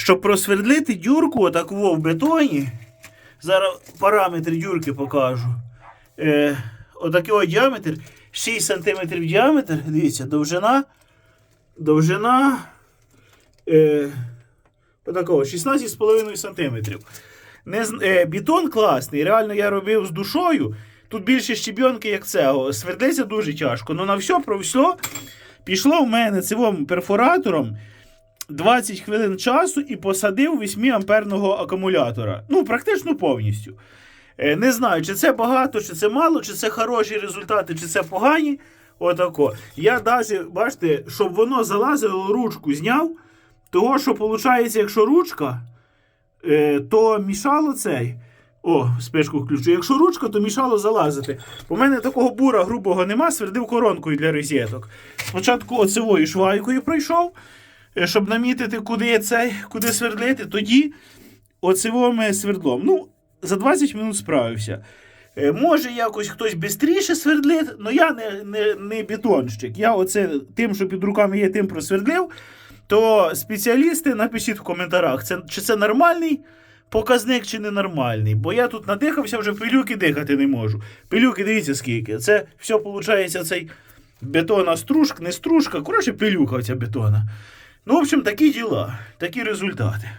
щоб просвердлити дюрку отак в бетоні. Зараз параметри дюрки покажу. Е, отакий діаметр. 6 см діаметр. Дивіться, довжина. Довжина. Е, отакого 16,5 см. Не, е, бетон класний. Реально я робив з душою. Тут більше щебінки, як цього. Свердлиться дуже тяжко. Ну на все про все пішло в мене цим перфоратором 20 хвилин часу і посадив 8 амперного акумулятора. Ну, практично повністю. Е, Не знаю, чи це багато, чи це мало, чи це хороші результати, чи це погані. Отако. Я навіть, бачите, щоб воно залазило, ручку зняв. Того, що виходить, якщо ручка, е, то мішало цей. О, спишку включу. Якщо ручка, то мішало залазити. У мене такого бура грубого нема, свердив коронкою для розеток. Спочатку оцевою швайкою пройшов, щоб намітити, куди цей, куди свердлити, тоді оцевим свердлом. Ну, за 20 минут справився. Е, Може, якось хтось швидше свердлить, але я не, не, не бетонщик. Я оце тим, що під руками є, тим просвердлив. То спеціалісти напишіть в коментарях, це, чи це нормальний показник, чи ненормальний. Бо я тут надихався, вже пилюки дихати не можу. Пилюки, дивіться скільки. Це все виходить цей бетона стружка, не стружка, коротше, пилюка ця бетона. Ну, в общем, такі діла, такі результати.